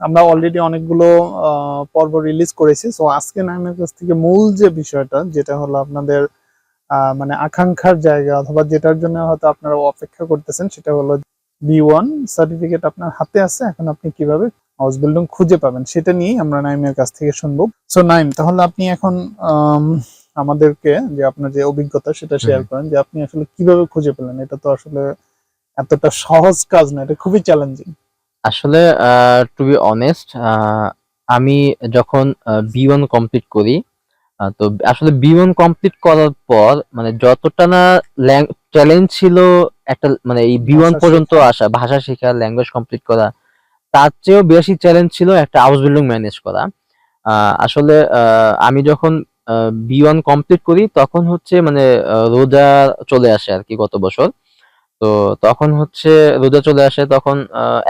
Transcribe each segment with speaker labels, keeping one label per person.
Speaker 1: আমরা অলরেডি অনেকগুলো পর্ব রিলিজ করেছি। সো আজকে নাইমের কাছ থেকে মূল যে বিষয়টা যেটা হলো আপনাদের আহ, মানে আকাঙ্ক্ষার জায়গা অথবা যেটার জন্য হয়তো আপনারা অপেক্ষা করতেছেন সেটা হলো বি ওয়ান সার্টিফিকেট আপনার হাতে আছে এখন আপনি কীভাবে হাউস বিল্ডিং খুঁজে পাবেন সেটা নিয়েই আমরা নাইমের কাছ থেকে শুনব। সো নাইম তাহলে আপনি এখন আম, আমাদেরকে যে আপনার যে অভিজ্ঞতা সেটা শেয়ার করেন যে আপনি আসলে কীভাবে খুঁজে পেলেন। এটা তো আসলে এতটা সহজ কাজ না এটা খুবই চ্যালেঞ্জিং
Speaker 2: আসলে টু বি অনেস্ট আমি যখন বি ওয়ান কমপ্লিট করি তো আসলে বি ওয়ান কমপ্লিট করার পর মানে যতটা না চ্যালেঞ্জ ছিল একটা মানে এই বি ওয়ান পর্যন্ত আসা ভাষা শেখা ল্যাঙ্গুয়েজ কমপ্লিট করা তার চেয়েও বেশি চ্যালেঞ্জ ছিল একটা হাউস বিল্ডিং ম্যানেজ করা। আহ, আসলে আহ, আমি যখন বি ওয়ান কমপ্লিট করি তখন হচ্ছে মানে রোজা চলে আসে আর কি গত বছর। তো তখন হচ্ছে রোজা চলে আসে, তখন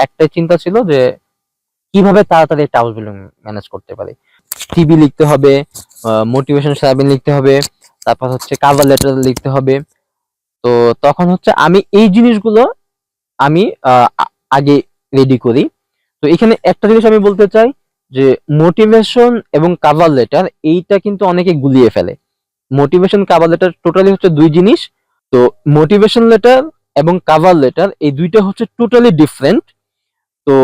Speaker 2: একটাই চিন্তা ছিল যে কীভাবে তাড়াতাড়ি একটা হাউস বিল্ডিং ম্যানেজ করতে পারি। টিভি লিখতে হবে মোটিভেশন সারাবিন লিখতে হবে, তারপর হচ্ছে কাভার লেটার লিখতে হবে। তো তখন হচ্ছে আমি এই জিনিসগুলো আমি আগে রেডি করি। তো এখানে একটা জিনিস আমি বলতে চাই যে মোটিভেশন এবং কাভার লেটার এইটা কিন্তু অনেকে গুলিয়ে ফেলে। মোটিভেশন কাভার লেটার টোটালি হচ্ছে দুই জিনিস। তো মোটিভেশন লেটার এবং কাভার লেটার এই দুইটা হচ্ছে টোটালি ডিফারেন্ট তো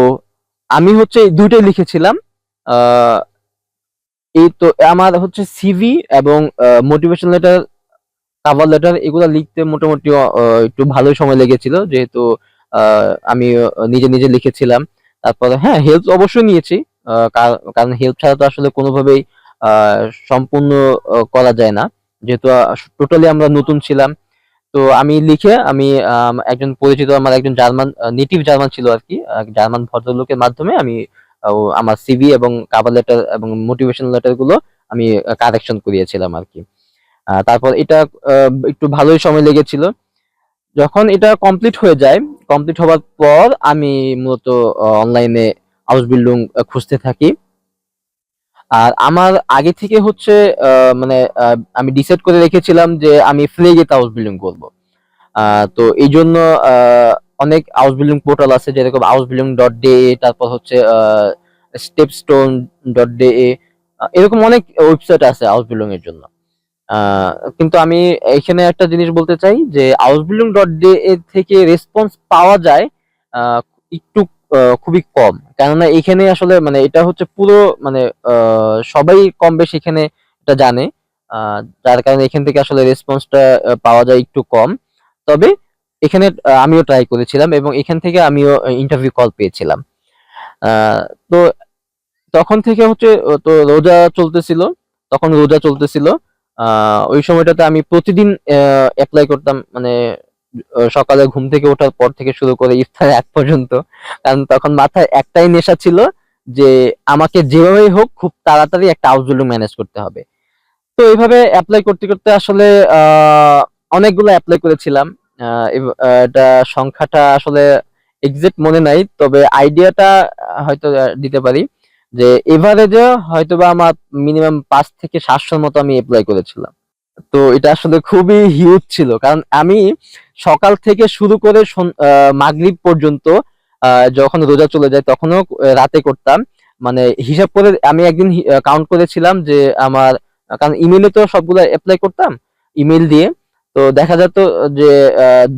Speaker 2: আমি হচ্ছে এই দুইটাই লিখেছিলাম এই তো আমার হচ্ছে সিভি এবং মোটিভেশন লেটার কাভার লেটার এগুলো লিখতে মোটামুটি একটু ভালোই সময় লেগেছিল যেহেতু আমি নিজে নিজে লিখেছিলাম। তারপরে হ্যাঁ হেল্প অবশ্যই নিয়েছি কারণ হেল্প ছাড়া তো আসলে কোনোভাবেই সম্পূর্ণ করা যায় না। যেহেতু টোটালি আমরা নতুন ছিলাম তো আমি লিখে আমি একজন পরিচিত আমার একজন জার্মান নেটিভ জার্মান ছিল আর কি জার্মান ভদ্রলোকের মাধ্যমে আমি আমার সিভি এবং কাভার লেটার এবং মোটিভেশন লেটারগুলো আমি কারেকশন করিয়েছিলাম আর কি। তারপর এটা একটু ভালোই সময় লেগেছিল। যখন এটা কমপ্লিট হয়ে যায় কমপ্লিট হওয়ার পর আমি মূলত অনলাইনে হাউস বিল্ডিং খুঁজতে থাকি। আর আমার আগে থেকে হচ্ছে মানে আমি ডিসাইড করে রেখেছিলাম যে আমি ফ্লেগেতে হাউস বিল্ডিং করব। তো এই জন্য অনেক হাউস বিল্ডিং পোর্টাল আছে যেরকম হাউস বিল্ডিং ডট ডে তারপর হচ্ছে স্টেপ স্টোন ডট ডে এরকম অনেক ওয়েবসাইট আছে হাউস বিল্ডিং এর জন্য। কিন্তু আমি এখানে একটা জিনিস বলতে চাই যে হাউস বিল্ডিং ডট ডে থেকে রেসপন্স পাওয়া যায় একটু খুবই কম। কেননা এখানে আসলে মানে এটা হচ্ছে পুরো মানে সবাই কম বেশি এখানে এটা জানে। যার কারণে এখান থেকে আসলে রেসপন্সটা পাওয়া যায় একটু কম। তবে এখানে আমিও ট্রাই করেছিলাম এবং এখান থেকে আমিও ইন্টারভিউ কল পেয়েছিলাম। তো তখন থেকে হচ্ছে তো রোজা চলতেছিল। তখন রোজা চলতেছিল। ওই সময়টাতে আমি প্রতিদিন অ্যাপ্লাই করতাম মানে সকালে ঘুম থেকে ওঠার পর থেকে শুরু করে ইফতার এক পর্যন্ত। কারণ তখন মাথায় একটাই নেশা ছিল যে আমাকে যেভাবেই হোক খুব তাড়াতাড়ি একটা হাউস ম্যানেজ করতে হবে। তো এইভাবে অ্যাপ্লাই করতে করতে আসলে অনেকগুলো অ্যাপ্লাই করেছিলাম। এটা সংখ্যাটা আসলে এক্সাক্ট মনে নাই, তবে আইডিয়াটা হয়তো দিতে পারি যে এভারেজে হয়তোবা আমার মিনিমাম পাঁচ থেকে সাতশোর মতো আমি অ্যাপ্লাই করেছিলাম। তো এটা আসলে খুবই হিউজ ছিল। কারণ আমি সকাল থেকে শুরু করে মাগরিব পর্যন্ত যখন রোজা চলে যায় তখনও রাতে করতাম। মানে হিসাব করে আমি একদিন কাউন্ট করেছিলাম যে আমার, কারণ ইমেলে তো সবগুলো অ্যাপ্লাই করতাম ইমেল দিয়ে। তো দেখা যেত যে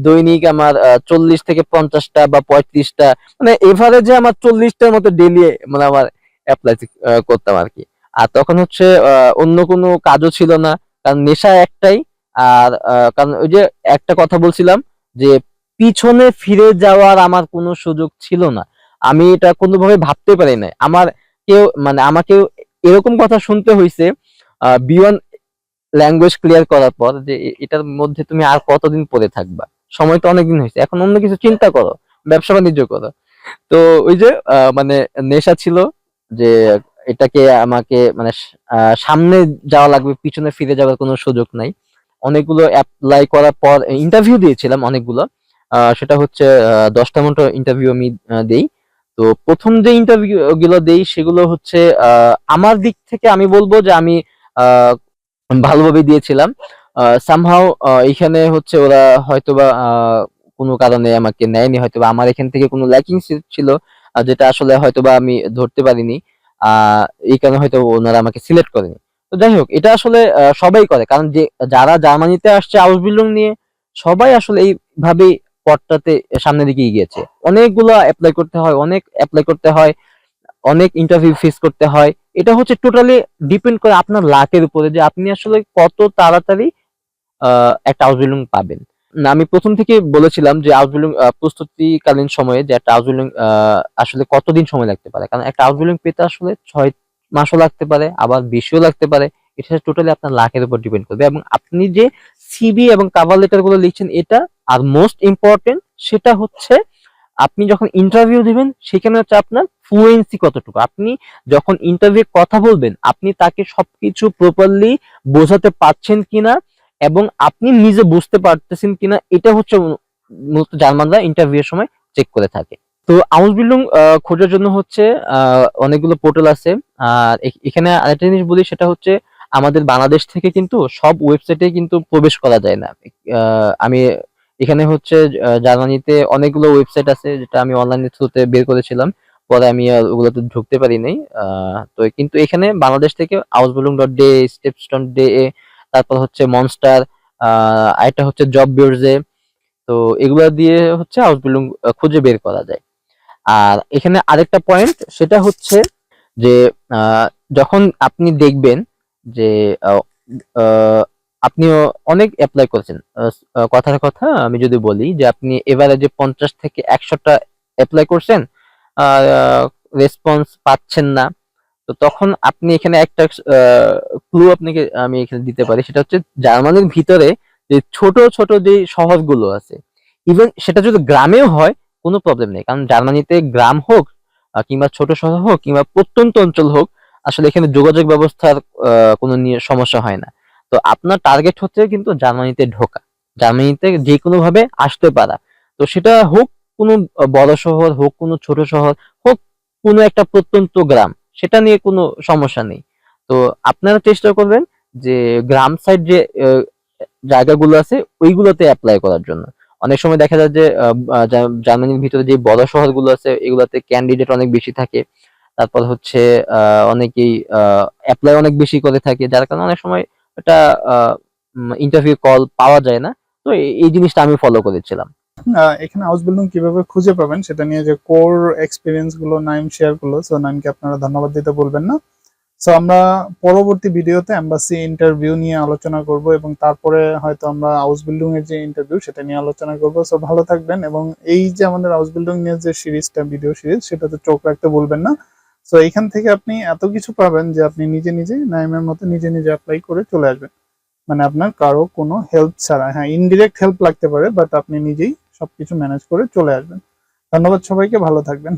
Speaker 2: দৈনিক আমার চল্লিশ থেকে পঞ্চাশটা বা পঁয়ত্রিশটা মানে এভারেজে আমার চল্লিশটার মতো ডেলি মানে আমার অ্যাপ্লাই করতাম আর কি। আর তখন হচ্ছে অন্য কোনো কাজও ছিল না। কারণ নেশা একটাই, আর কারণ ওই যে একটা কথা বলছিলাম যে পিছনে ফিরে যাওয়ার আমার কোনো সুযোগ ছিল না। আমি এটা কোনোভাবে ভাবতে পারি নাই। আমার কেউ মানে আমাকে এরকম কথা শুনতে হয়েছে বিয়ন ল্যাঙ্গুয়েজ ক্লিয়ার করার পর যে এটার মধ্যে তুমি আর কতদিন পড়ে থাকবা? সময় তো অনেকদিন হয়েছে। এখন অন্য কিছু চিন্তা করো ব্যবসা বাণিজ্য করো। তো ওই যে মানে নেশা ছিল যে এটাকে আমাকে মানে সামনে যাওয়া লাগবে, পিছনে ফিরে যাওয়ার কোনো সুযোগ নাই। অনেকগুলো অ্যাপ্লাই করার পর ইন্টারভিউ দিয়েছিলাম অনেকগুলো। সেটা হচ্ছে দশটা মতো ইন্টারভিউ আমি দেই। তো প্রথম যে ইন্টারভিউ গুলো দেই, সেগুলো হচ্ছে আমার দিক থেকে আমি বলব যে আমি ভালোভাবে দিয়েছিলাম। সামহাও এখানে হচ্ছে ওরা হয়তোবা কোনো কারণে আমাকে নেয়নি, হয়তোবা আমার এখান থেকে কোনো ল্যাকিং ছিল যেটা আসলে হয়তো বা আমি ধরতে পারিনি। এই কারণে হয়তো ওনারা আমাকে সিলেক্ট করেনি। তো যাই হোক, এটা আসলে সবাই করে। কারণ যে, যারা জার্মানিতে আসছে হাউস বিল্ডিং নিয়ে, সবাই আসলে এইভাবেই পথটাতে সামনের দিকে এগিয়েছে। অনেকগুলো অ্যাপ্লাই করতে হয়, অনেক অ্যাপ্লাই করতে হয়, অনেক ইন্টারভিউ ফেস করতে হয়। এটা হচ্ছে টোটালি ডিপেন্ড করে আপনার লাকের উপরে যে আপনি আসলে কত তাড়াতাড়ি একটা হাউস বিল্ডিং পাবেন। আমি প্রথম থেকে বলেছিলাম যে হাউস বিল্ডিং প্রস্তুতিকালীন সময়ে যে একটা হাউস বিল্ডিং আসলে কতদিন সময় লাগতে পারে? কারণ একটা হাউস বিল্ডিং পেতে আসলে ছয় মাসও লাগতে পারে, আবার বেশিও লাগতে পারে। এটা টোটালি আপনার লাকের উপর ডিপেন্ড করবে। এবং আপনি যে সিবি এবং কাভার লেটারগুলো লিখছেন, এটা আর মোস্ট ইম্পর্টেন্ট সেটা হচ্ছে আপনি যখন ইন্টারভিউ দিবেন, সেখানে হচ্ছে আপনার ফ্লুয়েন্সি কতটুকু। আপনি যখন ইন্টারভিউ কথা বলবেন, আপনি তাকে সবকিছু প্রপারলি বোঝাতে পারছেন কিনা এবং আপনি নিজে বুঝতে পারতেছেন কিনা, এটা হচ্ছে মূলত জার্মানরা ইন্টারভিউ এর সময় চেক করে থাকে। তো হাউস বিল্ডিং খোঁজার জন্য হচ্ছে অনেকগুলো পোর্টাল আছে। আর এখানে আরেকটা জিনিস বলি, সেটা হচ্ছে আমাদের বাংলাদেশ থেকে কিন্তু সব ওয়েবসাইটে কিন্তু প্রবেশ করা যায় না। আমি এখানে হচ্ছে জার্মানিতে অনেকগুলো ওয়েবসাইট আছে, যেটা আমি অনলাইনের থ্রুতে বের করেছিলাম। পরে আমি ওগুলোতে ঢুকতে পারি নাই। তো কিন্তু এখানে বাংলাদেশ থেকে house building dot de StepStone de তারপর হচ্ছে মনস্টার আরেকটা হচ্ছে জব বিয়ার্সে তো এগুলো দিয়ে হচ্ছে হাউস বিল্ডিং খুঁজে বের করা যায়। আর এখানে আরেকটা পয়েন্ট সেটা হচ্ছে যে যখন আপনি দেখবেন যে আপনিও অনেক অ্যাপ্লাই করেছেন। কথার কথা আমি যদি বলি যে, আপনি এবারে যে পঞ্চাশ থেকে একশোটা অ্যাপ্লাই করছেন রেসপন্স পাচ্ছেন না। তো তখন আপনি এখানে একটা ক্লু আপনাকে আমি এখানে দিতে পারি। সেটা হচ্ছে জার্মানির ভিতরে যে ছোট ছোট যে শহরগুলো আছে ইভেন সেটা যদি গ্রামেও হয়, কোনো প্রবলেম নেই। কারণ জার্মানিতে গ্রাম হোক কিংবা ছোট শহর হোক, কিংবা প্রত্যন্ত অঞ্চল হোক, আসলে এখানে যোগাযোগ ব্যবস্থার কোনো নিয়ে সমস্যা হয় না। তো আপনার টার্গেট হচ্ছে কিন্তু জার্মানিতে ঢোকা। জার্মানিতে যে কোনো ভাবে আসতে পারা। তো সেটা হোক কোনো বড় শহর, হোক কোনো ছোট শহর, হোক কোনো একটা প্রত্যন্ত গ্রাম। সেটা নিয়ে কোনো সমস্যা নেই। তো আপনারা চেষ্টা করবেন যে গ্রাম সাইড যে জায়গাগুলো আছে, ওইগুলোতে অ্যাপ্লাই করার জন্য। অনেক সময় দেখা যায় যে জার্মানির ভিতরে যে বড় শহরগুলো আছে, এগুলোতে ক্যান্ডিডেট অনেক বেশি থাকে। তারপর হচ্ছে অনেকেই অ্যাপ্লাই অনেক বেশি করে থাকে, যার কারণে অনেক সময় এটা ইন্টারভিউ কল পাওয়া যায় না। তো এই- জিনিসটা আমি ফলো করেছিলাম।
Speaker 1: এখানে হাউস বিল্ডিং কীভাবে খুঁজে পাবেন সেটা নিয়ে যে কোর এক্সপিরিয়েন্সগুলো নাইম শেয়ার করল সো নাইমকে আপনারা ধন্যবাদ দিতে বলবেন না। সো আমরা পরবর্তী ভিডিওতে এম্বাসি ইন্টারভিউ নিয়ে আলোচনা করব এবং তারপরে হয়তো আমরা হাউস বিল্ডিং এর যে ইন্টারভিউ সেটা নিয়ে আলোচনা করব। সো ভালো থাকবেন এবং এই যে আমাদের হাউস বিল্ডিং নিয়ে যে সিরিজটা ভিডিও সিরিজ সেটাতে চোখ রাখতে বলবেন না। সো এখান থেকে আপনি এত কিছু পাবেন যে আপনি নিজে নিজে নাইমের মতো নিজে নিজে অ্যাপ্লাই করে চলে আসবেন। মানে আপনার কারও কোনো হেল্প ছাড়া হ্যাঁ ইনডিরেক্ট হেল্প লাগতে পারে বাট আপনি নিজেই সবকিছু ম্যানেজ করে চলে আসবেন। ধন্যবাদ সবাইকে ভালো থাকবেন।